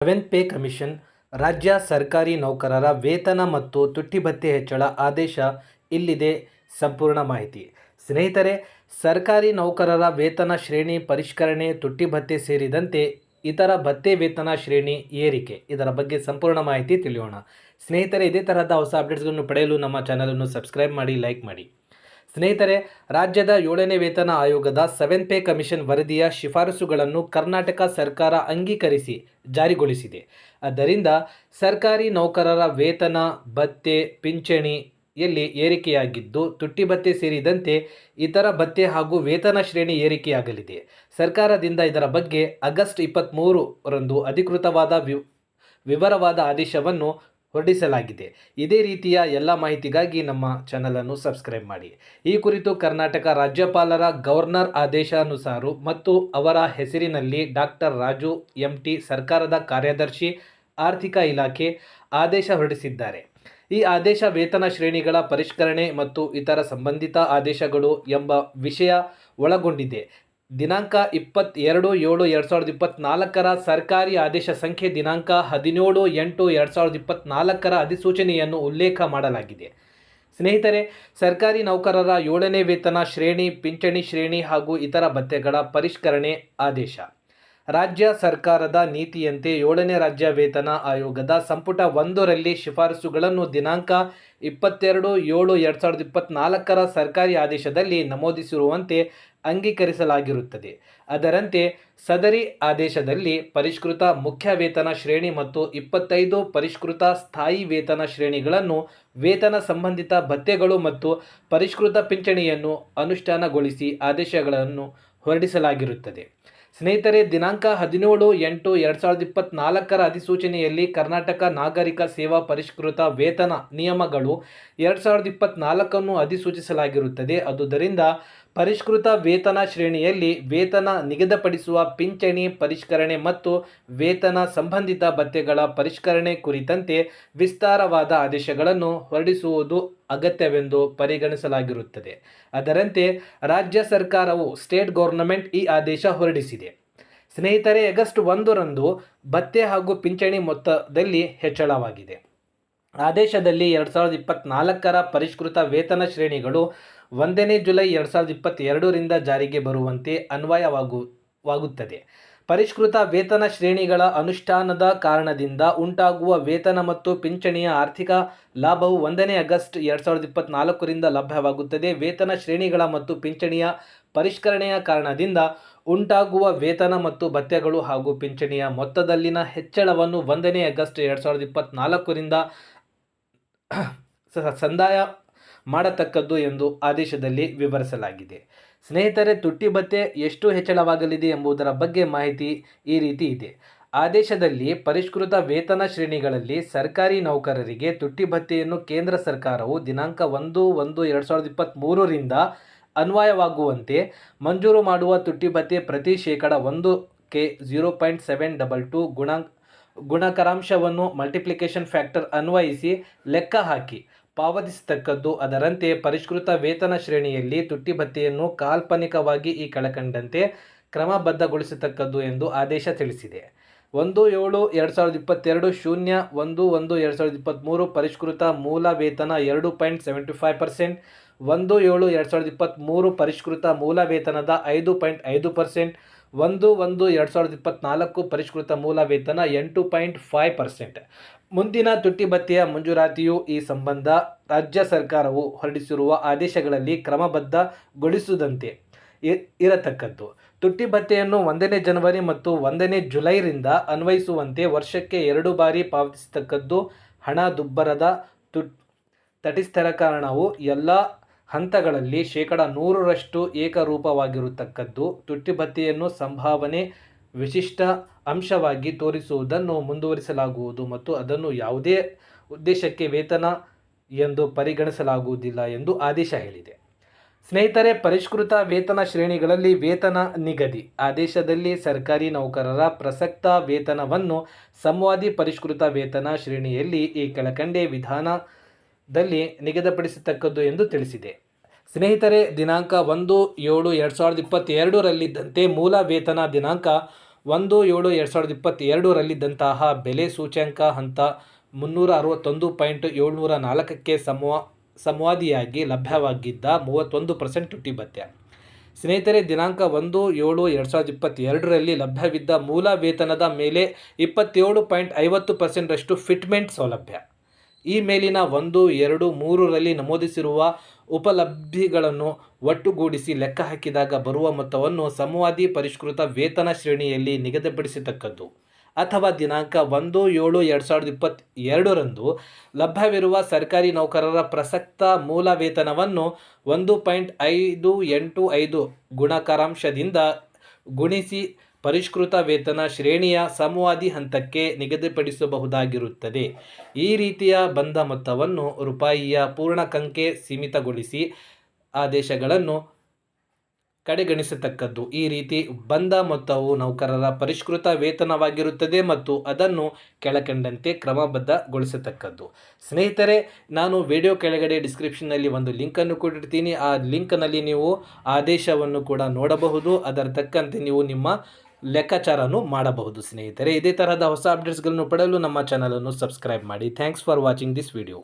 Seventh pay commission ರಾಜ್ಯ ಸರ್ಕಾರಿ ನೌಕರರ ವೇತನ ಮತ್ತು ತುಟ್ಟಿ ಭತ್ಯೆ ಹೆಚ್ಚಳ ಆದೇಶ ಇಲ್ಲಿದೆ ಸಂಪೂರ್ಣ ಮಾಹಿತಿ. ಸ್ನೇಹಿತರೆ, ಸರ್ಕಾರಿ ನೌಕರರ ವೇತನ ಶ್ರೇಣಿ ಪರಿಷ್ಕರಣೆ ತುಟ್ಟಿ ಭತ್ಯೆ ಸೇರಿದಂತೆ ಇತರ ಭತ್ಯೆ ವೇತನ ಶ್ರೇಣಿ ಏರಿಕೆ ಇದರ ಬಗ್ಗೆ ಸಂಪೂರ್ಣ ಮಾಹಿತಿ ತಿಳಿಯೋಣ. ಸ್ನೇಹಿತರೆ, ಇದೇ ತರಹದ ಹೊಸ ಅಪ್ಡೇಟ್ಸ್ಗಳನ್ನು ಪಡೆಯಲು ನಮ್ಮ ಚಾನಲನ್ನು ಸಬ್ಸ್ಕ್ರೈಬ್ ಮಾಡಿ ಲೈಕ್ ಮಾಡಿ. ಸ್ನೇಹಿತರೆ, ರಾಜ್ಯದ ಏಳನೇ ವೇತನ ಆಯೋಗದ ಸೆವೆನ್ ಪೇ ಕಮಿಷನ್ ವರದಿಯ ಶಿಫಾರಸುಗಳನ್ನು ಕರ್ನಾಟಕ ಸರ್ಕಾರ ಅಂಗೀಕರಿಸಿ, ಜಾರಿಗೊಳಿಸಿದೆ. ಆದ್ದರಿಂದ ಸರ್ಕಾರಿ ನೌಕರರ ವೇತನ ಭತ್ಯೆ ಪಿಂಚಣಿಯಲ್ಲಿ ಏರಿಕೆಯಾಗಿದ್ದು ತುಟ್ಟಿ ಭತ್ತೆ ಸೇರಿದಂತೆ ಇತರ ಭತ್ಯೆ ಹಾಗೂ ವೇತನ ಶ್ರೇಣಿ ಏರಿಕೆಯಾಗಲಿದೆ. ಸರ್ಕಾರದಿಂದ ಇದರ ಬಗ್ಗೆ ಆಗಸ್ಟ್ ಇಪ್ಪತ್ತ್ಮೂರರಂದು ಅಧಿಕೃತವಾದ ವಿವರವಾದ ಆದೇಶವನ್ನು ಹೊರಡಿಸಲಾಗಿದೆ. ಇದೇ ರೀತಿಯ ಎಲ್ಲ ಮಾಹಿತಿಗಾಗಿ ನಮ್ಮ ಚಾನಲನ್ನು ಸಬ್ಸ್ಕ್ರೈಬ್ ಮಾಡಿ. ಈ ಕುರಿತು ಕರ್ನಾಟಕ ರಾಜ್ಯಪಾಲರ ಗವರ್ನರ್ ಆದೇಶಾನುಸಾರ ಮತ್ತು ಅವರ ಹೆಸರಿನಲ್ಲಿ ಡಾಕ್ಟರ್ ರಾಜು, ಎಂ. ಟಿ, ಸರ್ಕಾರದ ಕಾರ್ಯದರ್ಶಿ, ಆರ್ಥಿಕ ಇಲಾಖೆ ಆದೇಶ ಹೊರಡಿಸಿದ್ದಾರೆ. ಈ ಆದೇಶ ವೇತನ ಶ್ರೇಣಿಗಳ ಪರಿಷ್ಕರಣೆ ಮತ್ತು ಇತರ ಸಂಬಂಧಿತ ಆದೇಶಗಳು ಎಂಬ ವಿಷಯ ಒಳಗೊಂಡಿದೆ. ದಿನಾಂಕ ಇಪ್ಪತ್ತೆರಡು ಏಳು ಎರಡು ಸಾವಿರದ ಇಪ್ಪತ್ತ್ನಾಲ್ಕರ ಸರ್ಕಾರಿ ಆದೇಶ ಸಂಖ್ಯೆ ದಿನಾಂಕ ಹದಿನೇಳು ಎಂಟು ಎರಡು ಸಾವಿರದ ಇಪ್ಪತ್ತ್ನಾಲ್ಕರ ಅಧಿಸೂಚನೆಯನ್ನು ಉಲ್ಲೇಖ ಮಾಡಲಾಗಿದೆ. ಸ್ನೇಹಿತರೆ, ಸರ್ಕಾರಿ ನೌಕರರ ಏಳನೇ ವೇತನ ಶ್ರೇಣಿ, ಪಿಂಚಣಿ ಶ್ರೇಣಿ ಹಾಗೂ ಇತರ ಭತ್ಯೆಗಳ ಪರಿಷ್ಕರಣೆ ಆದೇಶ. ರಾಜ್ಯ ಸರ್ಕಾರದ ನೀತಿಯಂತೆ ಏಳನೇ ರಾಜ್ಯ ವೇತನ ಆಯೋಗದ ಸಂಪುಟ ಒಂದರಲ್ಲಿ ಶಿಫಾರಸುಗಳನ್ನು ದಿನಾಂಕ ಇಪ್ಪತ್ತೆರಡು ಏಳು ಎರಡು ಸಾವಿರದ ಇಪ್ಪತ್ತ್ನಾಲ್ಕರ ಸರ್ಕಾರಿ ಆದೇಶದಲ್ಲಿ ನಮೂದಿಸಿರುವಂತೆ ಅಂಗೀಕರಿಸಲಾಗಿರುತ್ತದೆ. ಅದರಂತೆ ಸದರಿ ಆದೇಶದಲ್ಲಿ ಪರಿಷ್ಕೃತ ಮುಖ್ಯ ವೇತನ ಶ್ರೇಣಿ ಮತ್ತು ಇಪ್ಪತ್ತೈದು ಪರಿಷ್ಕೃತ ಸ್ಥಾಯಿ ವೇತನ ಶ್ರೇಣಿಗಳನ್ನು ವೇತನ ಸಂಬಂಧಿತ ಭತ್ಯೆಗಳು ಮತ್ತು ಪರಿಷ್ಕೃತ ಪಿಂಚಣಿಯನ್ನು ಅನುಷ್ಠಾನಗೊಳಿಸಿ ಆದೇಶಗಳನ್ನು ಹೊರಡಿಸಲಾಗಿರುತ್ತದೆ. ಸ್ನೇಹಿತರೆ, ದಿನಾಂಕ ಹದಿನೇಳು ಎಂಟು ಎರಡು ಸಾವಿರದ ಇಪ್ಪತ್ತ್ನಾಲ್ಕರ ಅಧಿಸೂಚನೆಯಲ್ಲಿ ಕರ್ನಾಟಕ ನಾಗರಿಕ ಸೇವಾ ಪರಿಷ್ಕೃತ ವೇತನ ನಿಯಮಗಳು ಎರಡು ಸಾವಿರದ ಇಪ್ಪತ್ತ್ನಾಲ್ಕನ್ನು ಅಧಿಸೂಚಿಸಲಾಗಿರುತ್ತದೆ. ಅದುದರಿಂದ ಪರಿಷ್ಕೃತ ವೇತನ ಶ್ರೇಣಿಯಲ್ಲಿ ವೇತನ ನಿಗದಿಪಡಿಸುವ ಪಿಂಚಣಿ ಪರಿಷ್ಕರಣೆ ಮತ್ತು ವೇತನ ಸಂಬಂಧಿತ ಭತ್ಯೆಗಳ ಪರಿಷ್ಕರಣೆ ಕುರಿತಂತೆ ವಿಸ್ತಾರವಾದ ಆದೇಶಗಳನ್ನು ಹೊರಡಿಸುವುದು ಅಗತ್ಯವೆಂದು ಪರಿಗಣಿಸಲಾಗಿರುತ್ತದೆ. ಅದರಂತೆ ರಾಜ್ಯ ಸರ್ಕಾರವು ಸ್ಟೇಟ್ ಗೌರ್ನಮೆಂಟ್ ಈ ಆದೇಶ ಹೊರಡಿಸಿದೆ. ಸ್ನೇಹಿತರೆ, ಆಗಸ್ಟ್ ಒಂದರಂದು ಭತ್ಯೆ ಹಾಗೂ ಪಿಂಚಣಿ ಮೊತ್ತದಲ್ಲಿ ಹೆಚ್ಚಳವಾಗಿದೆ. ಆದೇಶದಲ್ಲಿ ಎರಡು ಸಾವಿರದ ಇಪ್ಪತ್ತ್ನಾಲ್ಕರ ಪರಿಷ್ಕೃತ ವೇತನ ಶ್ರೇಣಿಗಳು ಒಂದನೇ ಜುಲೈ ಎರಡು ಸಾವಿರದ ಇಪ್ಪತ್ತೆರಡರಿಂದ ಜಾರಿಗೆ ಬರುವಂತೆ ಅನ್ವಯವಾಗುವಾಗುತ್ತದೆ ಪರಿಷ್ಕೃತ ವೇತನ ಶ್ರೇಣಿಗಳ ಅನುಷ್ಠಾನದ ಕಾರಣದಿಂದ ಉಂಟಾಗುವ ವೇತನ ಮತ್ತು ಪಿಂಚಣಿಯ ಆರ್ಥಿಕ ಲಾಭವು ಒಂದನೇ ಆಗಸ್ಟ್ ಎರಡು ಸಾವಿರದ ಇಪ್ಪತ್ತ್ನಾಲ್ಕರಿಂದ ಲಭ್ಯವಾಗುತ್ತದೆ. ವೇತನ ಶ್ರೇಣಿಗಳ ಮತ್ತು ಪಿಂಚಣಿಯ ಪರಿಷ್ಕರಣೆಯ ಕಾರಣದಿಂದ ಉಂಟಾಗುವ ವೇತನ ಮತ್ತು ಭತ್ಯಗಳು ಹಾಗೂ ಪಿಂಚಣಿಯ ಮೊತ್ತದಲ್ಲಿನ ಹೆಚ್ಚಳವನ್ನು ಒಂದನೇ ಆಗಸ್ಟ್ ಎರಡು ಸಾವಿರದ ಇಪ್ಪತ್ತ್ನಾಲ್ಕರಿಂದ ಸಂದಾಯ ಮಾಡತಕ್ಕದ್ದು ಎಂದು ಆದೇಶದಲ್ಲಿ ವಿವರಿಸಲಾಗಿದೆ. ಸ್ನೇಹಿತರೆ ತುಟ್ಟಿ ಭತ್ತೆ ಎಷ್ಟು ಹೆಚ್ಚಳವಾಗಲಿದೆ ಎಂಬುದರ ಬಗ್ಗೆ ಮಾಹಿತಿ ಈ ರೀತಿ ಇದೆ. ಆದೇಶದಲ್ಲಿ ಪರಿಷ್ಕೃತ ವೇತನ ಶ್ರೇಣಿಗಳಲ್ಲಿ ಸರ್ಕಾರಿ ನೌಕರರಿಗೆ ತುಟ್ಟಿ ಭತ್ತೆಯನ್ನು ಕೇಂದ್ರ ಸರ್ಕಾರವು ದಿನಾಂಕ ಒಂದು ಒಂದು ಎರಡು ಸಾವಿರದ ಇಪ್ಪತ್ತ್ಮೂರರಿಂದ ಅನ್ವಯವಾಗುವಂತೆ ಮಂಜೂರು ಮಾಡುವ ತುಟ್ಟಿ ಭತ್ತೆ ಪ್ರತಿ ಶೇಕಡ ಒಂದು K zero point seven double two ಗುಣಾಂಕ ಗುಣಕರಾಂಶವನ್ನು ಮಲ್ಟಿಪ್ಲಿಕೇಶನ್ ಫ್ಯಾಕ್ಟರ್ ಅನ್ವಯಿಸಿ ಲೆಕ್ಕ ಹಾಕಿ. ಪಾವತಿಸತಕ್ಕದ್ದು ಅದರಂತೆ ಪರಿಷ್ಕೃತ ವೇತನ ಶ್ರೇಣಿಯಲ್ಲಿ ತುಟ್ಟಿ ಭತ್ಯೆಯನ್ನು ಕಾಲ್ಪನಿಕವಾಗಿ ಈ ಕೆಳಕಂಡಂತೆ ಕ್ರಮಬದ್ಧಗೊಳಿಸತಕ್ಕದ್ದು ಎಂದು ಆದೇಶ ತಿಳಿಸಿದೆ. ಒಂದು ಏಳು ಎರಡು ಸಾವಿರದ ಇಪ್ಪತ್ತೆರಡು ಶೂನ್ಯ ಒಂದು ಒಂದು ಎರಡು ಸಾವಿರದ ಇಪ್ಪತ್ತ್ಮೂರು ಪರಿಷ್ಕೃತ ಮೂಲ ವೇತನ ಎರಡು ಪಾಯಿಂಟ್ ಸೆವೆಂಟಿ ಫೈವ್ ಪರ್ಸೆಂಟ್, ಒಂದು ಏಳು ಎರಡು ಸಾವಿರದ ಇಪ್ಪತ್ತ್ಮೂರು ಪರಿಷ್ಕೃತ ಮೂಲ ವೇತನದ ಐದು ಪಾಯಿಂಟ್ ಐದು ಪರ್ಸೆಂಟ್ ಒಂದು ಒಂದು, ಎರಡು ಸಾವಿರದ ಇಪ್ಪತ್ತ್ನಾಲ್ಕು ಪರಿಷ್ಕೃತ ಮೂಲ ವೇತನ ಎಂಟು ಪಾಯಿಂಟ್ ಫೈವ್ ಪರ್ಸೆಂಟ್. ಮುಂದಿನ ತುಟ್ಟಿ ಭತ್ಯೆಯ ಮಂಜೂರಾತಿಯು ಈ ಸಂಬಂಧ ರಾಜ್ಯ ಸರ್ಕಾರವು ಹೊರಡಿಸಿರುವ ಆದೇಶಗಳಲ್ಲಿ ಕ್ರಮಬದ್ಧಗೊಳಿಸುವುದಂತೆ ಇರತಕ್ಕದ್ದು. ತುಟ್ಟಿ ಭತ್ಯೆಯನ್ನು ಒಂದನೇ ಜನವರಿ ಮತ್ತು ಒಂದನೇ ಜುಲೈರಿಂದ ಅನ್ವಯಿಸುವಂತೆ ವರ್ಷಕ್ಕೆ ಎರಡು ಬಾರಿ ಪಾವತಿಸತಕ್ಕದ್ದು ಹಣ ದುಬ್ಬರದ ತುಟ್ ತಟಿಸ್ಥಿರಕರಣವು ಎಲ್ಲ ಹಂತಗಳಲ್ಲಿ ಶೇಕಡ ನೂರರಷ್ಟು ಏಕರೂಪವಾಗಿರತಕ್ಕದ್ದು ತುಟ್ಟಿಭತ್ತೆಯನ್ನು ಸಂಭಾವನೆ ವಿಶಿಷ್ಟ ಅಂಶವಾಗಿ ತೋರಿಸುವುದನ್ನು ಮುಂದುವರಿಸಲಾಗುವುದು ಮತ್ತು ಅದನ್ನು ಯಾವುದೇ ಉದ್ದೇಶಕ್ಕೆ ವೇತನ ಎಂದು ಪರಿಗಣಿಸಲಾಗುವುದಿಲ್ಲ ಎಂದು ಆದೇಶ ಹೇಳಿದೆ. ಸ್ನೇಹಿತರೆ, ಪರಿಷ್ಕೃತ ವೇತನ ಶ್ರೇಣಿಗಳಲ್ಲಿ ವೇತನ ನಿಗದಿ. ಆದೇಶದಲ್ಲಿ ಸರ್ಕಾರಿ ನೌಕರರ ಪ್ರಸಕ್ತ ವೇತನವನ್ನು ಸಂವಾದಿ ಪರಿಷ್ಕೃತ ವೇತನ ಶ್ರೇಣಿಯಲ್ಲಿ ಈ ಕೆಳಕಂಡೆ ವಿಧಾನದಲ್ಲಿ ನಿಗದಿಪಡಿಸತಕ್ಕದ್ದು ಎಂದು ತಿಳಿಸಿದೆ. ಸ್ನೇಹಿತರೆ, ದಿನಾಂಕ ಒಂದು ಏಳು ಎರಡು ಸಾವಿರದ ಇಪ್ಪತ್ತೆರಡರಲ್ಲಿದ್ದಂತೆ ಮೂಲ ವೇತನ ದಿನಾಂಕ ಒಂದು ಏಳು ಎರಡು ಸಾವಿರದ ಇಪ್ಪತ್ತೆರಡರಲ್ಲಿದ್ದಂತಹ ಬೆಲೆ ಸೂಚ್ಯಂಕ ಹಂತ ಮುನ್ನೂರ ಅರವತ್ತೊಂದು ಪಾಯಿಂಟ್ ಏಳ್ನೂರ ನಾಲ್ಕಕ್ಕೆ ಸಮವ ಸಂವಾದಿಯಾಗಿ ಲಭ್ಯವಾಗಿದ್ದ ಮೂವತ್ತೊಂದು ಪರ್ಸೆಂಟ್ ತುಟ್ಟಿ ಭತ್ಯ ಸ್ನೇಹಿತರೆ, ದಿನಾಂಕ ಒಂದು ಏಳು ಎರಡು ಸಾವಿರದ ಇಪ್ಪತ್ತೆರಡರಲ್ಲಿ ಲಭ್ಯವಿದ್ದ ಮೂಲ ವೇತನದ ಮೇಲೆ ಇಪ್ಪತ್ತೇಳು ಪಾಯಿಂಟ್ ಐವತ್ತು ಪರ್ಸೆಂಟರಷ್ಟು ಫಿಟ್ಮೆಂಟ್ ಸೌಲಭ್ಯ. ಈ ಮೇಲಿನ ಒಂದು, ಎರಡು, ಮೂರರಲ್ಲಿ ನಮೂದಿಸಿರುವ ಉಪಲಬ್ಧಿಗಳನ್ನು ಒಟ್ಟುಗೂಡಿಸಿ ಲೆಕ್ಕ ಹಾಕಿದಾಗ ಬರುವ ಮೊತ್ತವನ್ನು ಸಮವಾದಿ ಪರಿಷ್ಕೃತ ವೇತನ ಶ್ರೇಣಿಯಲ್ಲಿ ನಿಗದಿಪಡಿಸತಕ್ಕದ್ದು. ಅಥವಾ ದಿನಾಂಕ ಒಂದು, ಏಳು, ಎರಡು ಸಾವಿರದ ಇಪ್ಪತ್ತೆರಡರಂದು ಲಭ್ಯವಿರುವ ಸರ್ಕಾರಿ ನೌಕರರ ಪ್ರಸಕ್ತ ಮೂಲ ವೇತನವನ್ನು ಒಂದು ಪಾಯಿಂಟ್ ಐದು ಎಂಟು ಐದು ಗುಣಕಾರಾಂಶದಿಂದ ಗುಣಿಸಿ ಪರಿಷ್ಕೃತ ವೇತನ ಶ್ರೇಣಿಯ ಸಮವಾದಿ ಹಂತಕ್ಕೆ ನಿಗದಿಪಡಿಸಬಹುದಾಗಿರುತ್ತದೆ. ಈ ರೀತಿಯ ಬಂದ ಮೊತ್ತವನ್ನು ರೂಪಾಯಿಯ ಪೂರ್ಣಕಂಕೆ ಸೀಮಿತಗೊಳಿಸಿ ಆದೇಶಗಳನ್ನು ಕಡೆಗಣಿಸತಕ್ಕದ್ದು. ಈ ರೀತಿ ಬಂದ ಮೊತ್ತವು ನೌಕರರ ಪರಿಷ್ಕೃತ ವೇತನವಾಗಿರುತ್ತದೆ ಮತ್ತು ಅದನ್ನು ಕೆಳಕಂಡಂತೆ ಕ್ರಮಬದ್ಧಗೊಳಿಸತಕ್ಕದ್ದು. ಸ್ನೇಹಿತರೆ, ನಾನು ವಿಡಿಯೋ ಕೆಳಗಡೆ ಡಿಸ್ಕ್ರಿಪ್ಷನ್ನಲ್ಲಿ ಒಂದು ಲಿಂಕನ್ನು ಕೊಟ್ಟಿರ್ತೀನಿ. ಆ ಲಿಂಕ್ನಲ್ಲಿ ನೀವು ಆದೇಶವನ್ನು ಕೂಡ ನೋಡಬಹುದು. ಅದರ ತಕ್ಕಂತೆ ನೀವು ನಿಮ್ಮ ಲೆಕ್ಕಾಚಾರನು ಮಾಡಬಹುದು, ಸ್ನೇಹಿತರೆ. ಇದೇ ತರಹದ ಹೊಸ ಅಪ್ಡೇಟ್ಸ್ಗಳನ್ನು ಪಡೆಯಲು ನಮ್ಮ ಚಾನಲನ್ನು ಸಬ್ಸ್ಕ್ರೈಬ್ ಮಾಡಿ. Thanks for watching this video